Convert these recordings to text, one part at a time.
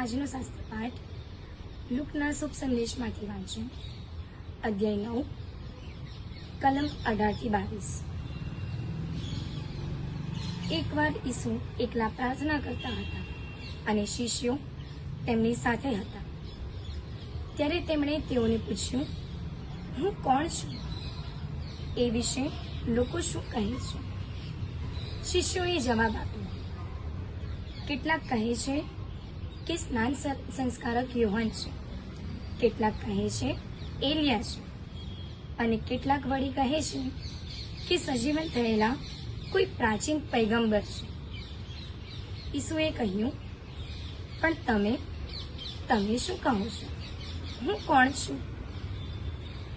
આજનો શાસ્ત્ર પાઠ લુકના શુભ સંદેશમાંથી વાંચ્યું અધ્યાય નવ. કલમ અઢારથી બાવીસ. એકવાર ઈસુ એકલા પ્રાર્થના કરતા હતા અને શિષ્યો તેમની સાથે હતા. ત્યારે તેમણે તેઓને પૂછ્યું, હું કોણ છું? એ વિશે લોકો શું કહે છે? શિષ્યોએ જવાબ આપ્યો, કેટલાક કહે છે કે સ્નાન સંસ્કારક યુવાન છે. કેટલાક કહે છે, એલિયા છે. અને કેટલાક વળી કહે છે કે સજીવન થયેલા કોઈ પ્રાચીન પૈગંબર છે. ઈસુએ કહ્યું, પણ તમે તમે શું કહો છો? હું કોણ છું?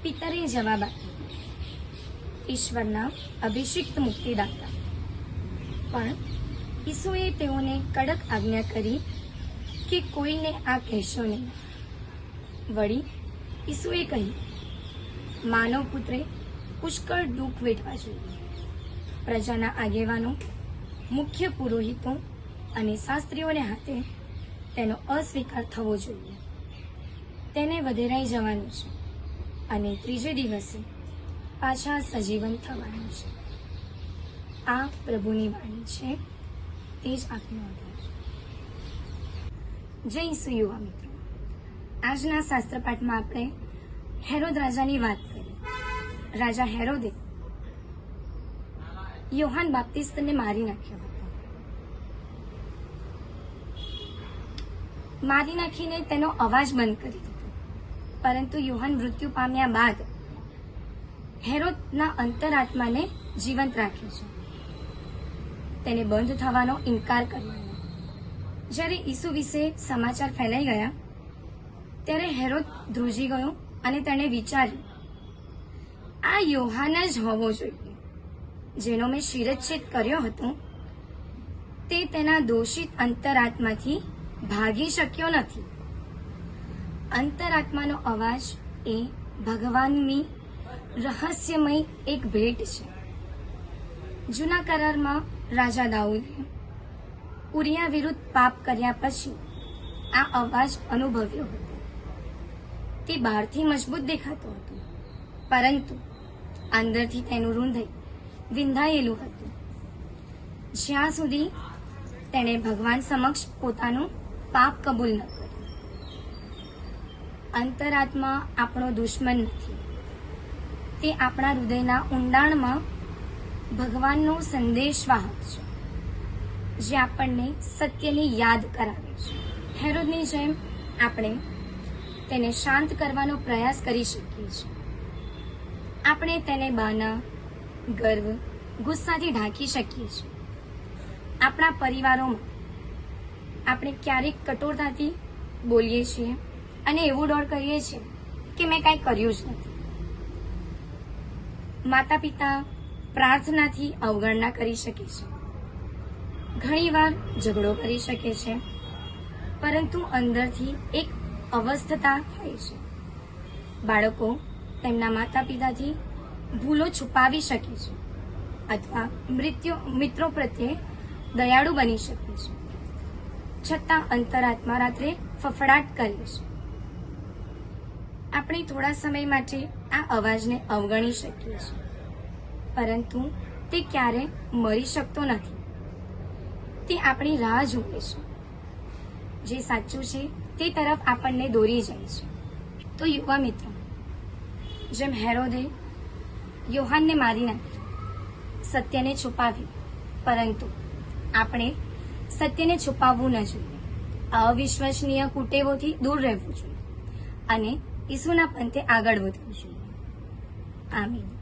પિતરે જવાબ આપ્યો, ઈશ્વરના અભિષિક્ત મુક્તિદાતા. પણ ઈસુએ તેઓને કડક આજ્ઞા કરી કે કોઈને આ કહેશો નહીં. વળી ઈસુએ કહ્યું, માનવ પુત્રે, પુષ્કળ દુઃખ વેઠવા જોઈએ. પ્રજાના આગેવાનો, મુખ્ય પુરોહિતો અને શાસ્ત્રીઓને હાથે તેનો અસ્વીકાર થવો જોઈએ. તેને વધેરાઈ જવાનું છે અને ત્રીજે દિવસે પાછા સજીવન થવાનું છે. આ પ્રભુની વાણી છે, તે જ આપનો આધાર છે જય ઈસુ યુવા મિત્રો. આજના શાસ્ત્ર પાઠમાં આપણે હેરોદ રાજાની વાત કરી રાજા હેરોદે યોહાન બાપ્તિસ્તને મારી નાખ્યો હતો. મારી નાખીને તેનો અવાજ બંધ કરી દીધો. પરંતુ યોહાન મૃત્યુ પામ્યા બાદ હેરોદના અંતરાત્માને જીવંત રાખ્યો છે. તેને બંધ થવાનો ઇનકાર કર્યો. જ્યારે ઈસુ વિશે સમાચાર ફેલાઈ ગયા, ત્યારે હેરોદ ધ્રુજી ગયો અને તેણે વિચાર્યું, આ યોહાન જ હોવો જોઈએ. જેનો મેં શિરચ્છેદ કર્યો હતો, તે તેના દોષિત અંતરાત્માથી ભાગી શક્યો નથી. અંતરાત્માનો અવાજ એ ભગવાનની રહસ્યમય એક ભેટ છે. જૂના કરારમાં રાજા દાઉદે ઉરિયા વિરુદ્ધ પાપ કર્યા પછી આ અવાજ અનુભવ્યો હતો. તે બહારથી મજબૂત દેખાતો હતો, પરંતુ અંદરથી તેનું હૃદય વિંધાયેલું હતું. જ્યાં સુધી તેણે ભગવાન સમક્ષ પોતાનું પાપ કબૂલ ન કર્યું. અંતરાત્મા આપણો દુશ્મન નથી. તે આપણા હૃદયના ઊંડાણમાં ભગવાનનો સંદેશવાહક છે. જે આપણને સત્યની યાદ કરાવે છે. હેરોદની જેમ આપણે તેને શાંત કરવાનો પ્રયાસ કરી શકીએ છીએ. આપણે તેને બાના, ગર્વ, ગુસ્સાથી ઢાંકી શકીએ છીએ. આપણા પરિવારોમાં આપણે ક્યારેક કઠોરતાથી બોલીએ છીએ અને એવું ડોળ કરીએ છીએ કે મેં કાંઈ કર્યું જ નથી. માતા પિતા પ્રાર્થનાથી અવગણના કરી શકે છે ઘણીવાર ઝઘડો કરી શકે છે, પરંતુ અંદરથી એક અવસ્થતા થાય છે. બાળકો તેમના માતા પિતાથી ભૂલો છુપાવી શકે છે અથવા મૃત્યુ, મિત્રો પ્રત્યે દયાળુ બની શકે છે. છતાં અંતરાત્મા રાત્રે ફફડાટ કરે છે. આપણે થોડા સમય માટે આ અવાજને અવગણી શકીએ છીએ, પરંતુ તે ક્યારે મરી શકતો નથી. તે આપણી રાહ જુએ છે. જે સાચું છે, તે તરફ આપણને દોરી જાય છે. તો યુવા મિત્રો, જેમ હેરોદે યોહાનને મારી નાખી, સત્યને છુપાવ્યું પરંતુ આપણે સત્યને છુપાવવું ન જોઈએ. અવિશ્વસનીય કુટેવોથી દૂર રહેવું જોઈએ અને ઈસુના પંથે આગળ વધવું જોઈએ. આમીન.